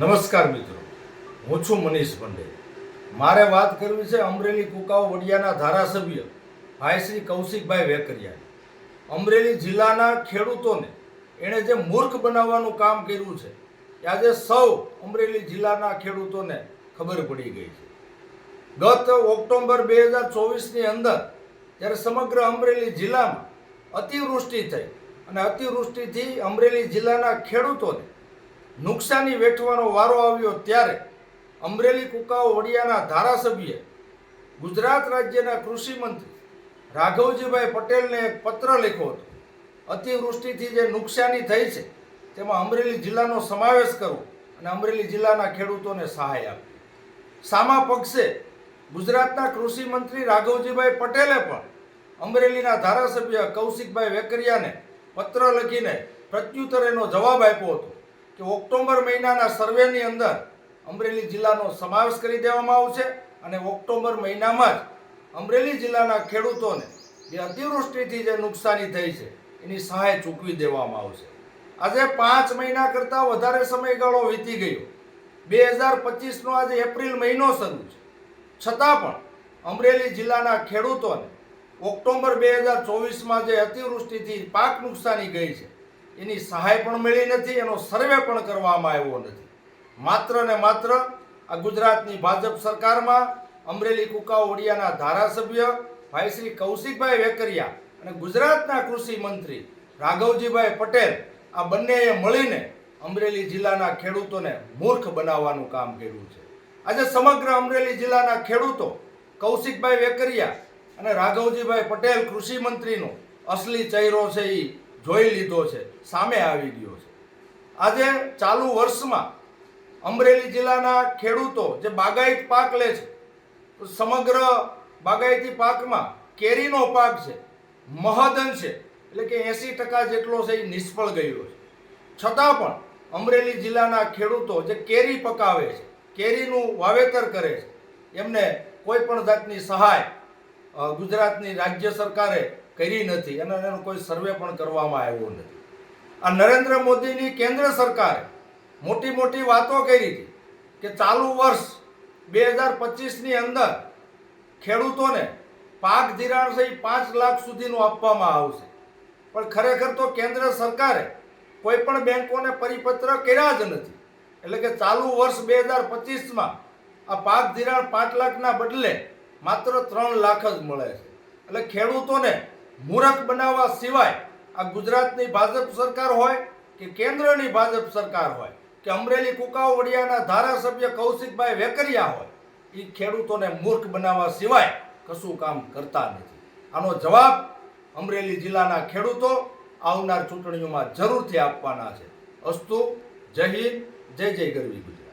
નમસ્કાર મિત્રો. હું છું મનીષ પંડે. મારે વાત કરવી છે અમરેલી કુકાઓ વડિયાના ધારાસભ્ય ભાઈ શ્રી કૌશિકભાઈ વેકરિયા અમરેલી જિલ્લાના ખેડૂતોને એણે જે મૂર્ખ બનાવવાનું કામ કર્યું છે, એ આજે સૌ અમરેલી જિલ્લાના ખેડૂતોને ખબર પડી ગઈ છે. ગત ઓક્ટોબર બે હજાર ચોવીસની અંદર જ્યારે સમગ્ર અમરેલી જિલ્લામાં અતિવૃષ્ટિ થઈ અને અતિવૃષ્ટિથી અમરેલી જિલ્લાના ખેડૂતોને નુકસાની વેઠવાનો વારો આવ્યો ત્યારે અમરેલી કુકાઓ વડિયાના ધારાસભ્ય, ગુજરાત રાજ્યના કૃષિ મંત્રી રાઘવજીભાઈ પટેલને એક પત્ર લખ્યો હતો. અતિવૃષ્ટિથી જે નુકસાની થઈ છે, તેમાં અમરેલી જિલ્લાનો સમાવેશ કરવો અને અમરેલી જિલ્લાના ખેડૂતોને સહાય આપવી. સામા પક્ષે ગુજરાતના કૃષિ મંત્રી રાઘવજીભાઈ પટેલે પણ અમરેલીના ધારાસભ્ય કૌશિકભાઈ વેકરિયાને પત્ર લખીને પ્રત્યુત્તર એનો જવાબ આપ્યો હતો. કે ઓક્ટોબર મહિનાના સર્વેની અંદર અમરેલી જિલ્લાનો સમાવેશ કરી દેવામાં આવશે અને ઓક્ટોબર મહિનામાં જ અમરેલી જિલ્લાના ખેડૂતોને જે અતિવૃષ્ટિથી જે નુકસાની થઈ છે, એની સહાય ચૂકવી દેવામાં આવશે. આજે પાંચ મહિના કરતાં વધારે સમયગાળો વીતી ગયો. બે હજાર પચીસનો આજે એપ્રિલ મહિનો શરૂ છે. છતાં પણ અમરેલી જિલ્લાના ખેડૂતોને ઓક્ટોબર બે હજાર ચોવીસમાં જે અતિવૃષ્ટિથી પાક નુકસાની ગઈ છે એની સહાય પણ મળી નથી, એનો સર્વે પણ કરવામાં આવ્યો નથી. માત્ર ને માત્ર આ ગુજરાતની ભાજપ સરકારમાં અમરેલી કુકાઓ ઓડિયાના ધારાસભ્ય ભાઈ શ્રી કૌશિકભાઈ વેકરિયા અને ગુજરાતના કૃષિ મંત્રી રાઘવજીભાઈ પટેલ આ બંનેએ મળીને અમરેલી જિલ્લાના ખેડૂતોને મૂર્ખ બનાવવાનું કામ કર્યું છે. આજે સમગ્ર અમરેલી જિલ્લાના ખેડૂતો કૌશિકભાઈ વેકરિયા અને રાઘવજીભાઈ પટેલ કૃષિ મંત્રીનો અસલી ચહેરો છે એ જોઈ લીધો છે, સામે આવી ગયો છે. આજે ચાલુ વર્ષમાં અમરેલી જિલ્લાના ખેડૂતો જે બાગાયત પાક લે છે સમગ્ર બાગાયતી પાકમાં કેરીનો પાક છે મહદન છે, એટલે કે એંસી ટકા જેટલો છે એ નિષ્ફળ ગયો છે. છતાં પણ અમરેલી જિલ્લાના ખેડૂતો જે કેરી પકાવે છે, કેરીનું વાવેતર કરે છે, એમને કોઈ પણ જાતની સહાય ગુજરાતની રાજ્ય સરકારે કરી નથી અને એનો કોઈ સર્વે પણ કરવામાં આવ્યો નથી. આ નરેન્દ્ર મોદીની કેન્દ્ર સરકારે મોટી મોટી વાતો કરી હતી કે ચાલુ વર્ષ બે હજાર પચીસની અંદર ખેડૂતોને પાક ધિરાણ સહિત પાંચ લાખ સુધીનું આપવામાં આવશે. પણ ખરેખર તો કેન્દ્ર સરકારે કોઈ પણ બેંકોને પરિપત્ર કર્યા જ નથી. એટલે કે ચાલુ વર્ષ બે હજાર પચીસમાં આ પાક ધિરાણ પાંચ લાખના બદલે માત્ર ત્રણ લાખ જ મળે છે. એટલે ખેડૂતોને મૂરખ બનાવવા સિવાય આ ગુજરાતની ભાજપ સરકાર હોય કે કેન્દ્રની ભાજપ સરકાર હોય કે અમરેલી કુકાઓ વડિયાના ધારાસભ્ય કૌશિકભાઈ વેકરિયા હોય એ ખેડૂતોને મૂર્ખ બનાવવા સિવાય કશું કામ કરતા નથી. આનો જવાબ અમરેલી જિલ્લાના ખેડૂતો આવનાર ચૂંટણીઓમાં જરૂરથી આપવાના છે. અસ્તુ, જય હિન્દ, જય જય ગરવી ગુજરાત.